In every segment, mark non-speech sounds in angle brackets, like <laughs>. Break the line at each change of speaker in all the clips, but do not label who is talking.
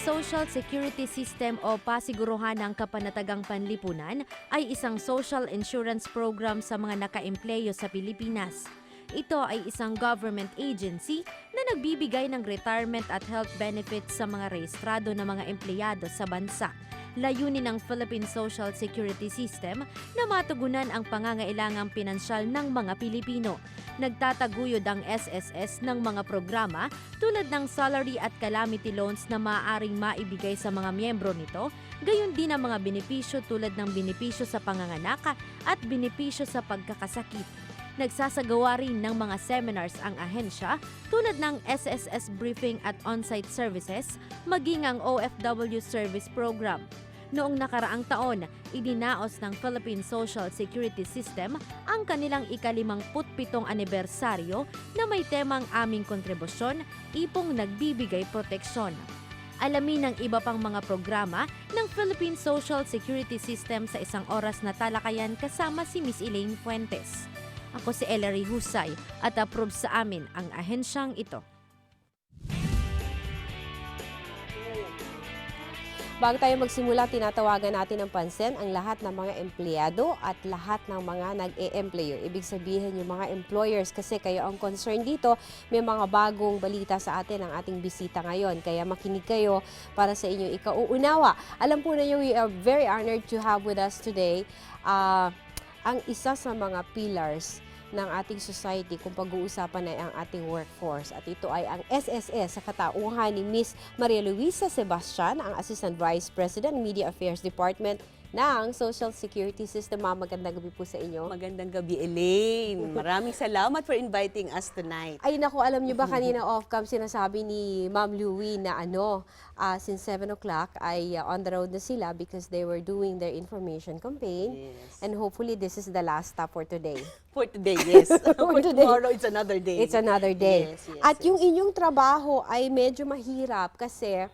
Social Security System o pasiguruhan ng kapanatagang panlipunan ay isang social insurance program sa mga nakaempleyo sa Pilipinas. Ito ay isang government agency na nagbibigay ng retirement at health benefits sa mga rehistrado na mga empleyado sa bansa. Layunin ng Philippine Social Security System na matugunan ang pangangailangang pinansyal ng mga Pilipino. Nagtataguyod ang SSS ng mga programa tulad ng salary at calamity loans na maaaring maibigay sa mga miyembro nito, gayon din ang mga benepisyo tulad ng benepisyo sa panganganak at benepisyo sa pagkakasakit. Nagsasagawa rin ng mga seminars ang ahensya tulad ng SSS briefing at on-site services, maging ang OFW service program. Noong nakaraang taon, idinaos ng Philippine Social Security System ang kanilang ikalimangputpitong anibersaryo na may temang aming kontribusyon, ipong nagbibigay proteksyon. Alamin ang iba pang mga programa ng Philippine Social Security System sa isang oras na talakayan kasama si Miss Elaine Fuentes. Ako si Ellery Husay at approve sa amin ang ahensyang ito.
Bago tayo magsimula, tinatawagan natin ng pansin ang lahat ng mga empleyado at lahat ng mga nag-e-employo. Ibig sabihin yung mga employers kasi kayo ang concern dito. May mga bagong balita sa atin ang ating bisita ngayon. Kaya makinig kayo para sa inyong ikauunawa. Alam po ninyo, we are very honored to have with us today ah, ang isa sa mga pillars ng ating society kung pag-uusapan ay ang ating workforce. At ito ay ang SSS sa katauhan ni Miss Maria Luisa Sebastian, ang Assistant Vice President Media Affairs Department ng Social Security System. Ma'am, magandang gabi po sa inyo.
Magandang gabi, Elaine. Maraming salamat for inviting us tonight.
Ay naku, alam niyo ba kanina off-cam sinasabi ni Ma'am Louie na ano, ah, since 7 o'clock ay ah, on the road na sila because they were doing their information campaign.
Yes.
And hopefully this is the last stop for today. <laughs>
For today, yes. <laughs> <laughs>
For
for
today.
tomorrow, it's another day.
It's another day.
Yes, yes,
At
yes.
yung inyong trabaho ay medyo mahirap kasi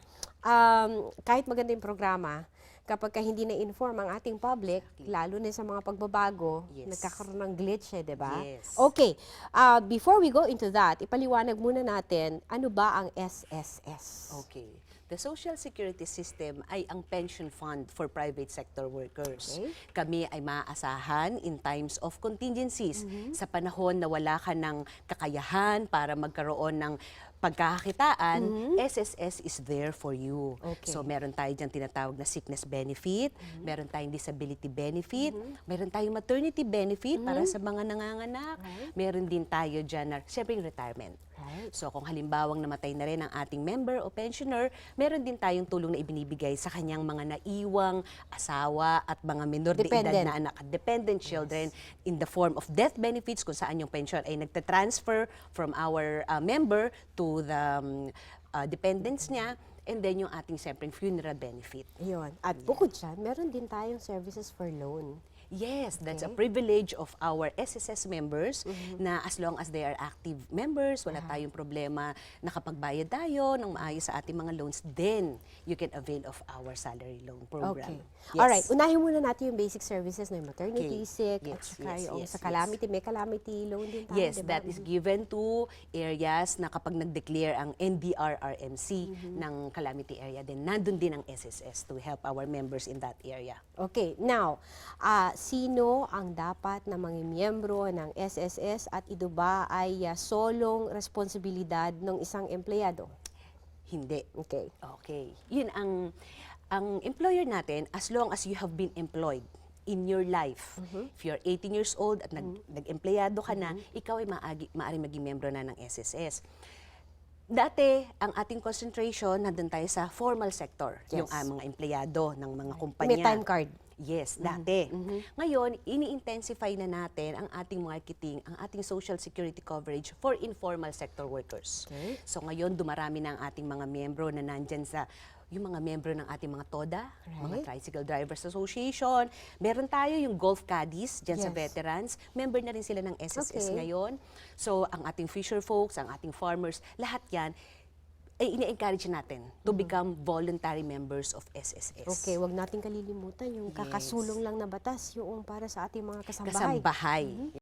um, kahit maganda yung programa, kapag ka hindi na-inform ang ating public, lalo na sa mga pagbabago,
Yes.
nagkakaroon ng glitch eh, di ba?
Yes.
Okay. Uh, before we go into that, ipaliwanag muna natin, ano ba ang SSS?
Okay. The Social Security System ay ang pension fund for private sector workers.
Okay.
Kami ay maaasahan in times of contingencies.
Mm-hmm.
Sa panahon na wala ka ng kakayahan para magkaroon ng pagkakakitaan, SSS is there for you.
Mm-hmm. Okay.
So meron tayo dyan tinatawag na sickness benefit,
Mm-hmm.
meron tayong disability benefit, meron tayong maternity benefit para sa mga nanganganak, meron din tayo dyan na, syempre yung retirement.
Right.
So kung halimbawang namatay na rin ang ating member o pensioner, meron din tayong tulong na ibinibigay sa kanyang mga naiwang asawa at mga minor de edad na anak, dependent children in the form of death benefits kung saan yung pension ay nagta-transfer from our uh, member to the um, uh, dependents niya and then yung ating siyempre funeral benefit.
Yun. At bukod dyan, meron din tayong services for loan.
Yes, that's a
Okay.
privilege of our SSS members na as long as they are active members, wala tayong problema, nakapagbayad tayo ng maayos sa ating mga loans, then you can avail of our salary loan program.
Okay.
Yes.
Alright, unahin muna natin yung basic services na yung maternity
Okay.
sick, at
Yes,
saka
yes,
yung
yes,
sa
yes.
calamity, may calamity loan din tayo,
Yes,
di ba?
that is given to areas na kapag nag-declare ang NDRRMC
Mm-hmm.
ng calamity area, then nandun din ang SSS to help our members in that area.
Okay, now, ah, sino ang dapat na mga miyembro ng SSS at ito ba ay ah, solong responsibilidad ng isang empleyado?
Hindi.
Okay.
Okay. Yun ang ang employer natin as long as you have been employed in your life. If you're 18 years old at nag, nag-empleyado ka na, ikaw ay maagi, maaaring maging membro na ng SSS. Dati, ang ating concentration, nandun tayo sa formal sector.
Yes.
Yung ah, mga empleyado ng mga kumpanya.
May time card.
Yes, dati. Ngayon, ini-intensify na natin ang ating marketing, ang ating social security coverage for informal sector workers.
Okay.
So ngayon, dumarami na ang ating mga miyembro na nandyan sa yung mga miyembro ng ating mga TODA, mga
Right.
Tricycle Drivers Association. Meron tayo yung Golf Caddies dyan sa
Yes.
veterans. Member na rin sila ng SSS
Okay.
ngayon. So ang ating fisher folks, ang ating farmers, lahat yan, ay ini-encourage natin to become voluntary members of SSS.
Okay, wag nating kalilimutan yung kakasulong lang na batas, yung para sa ating mga kasambahay.
Kasambahay.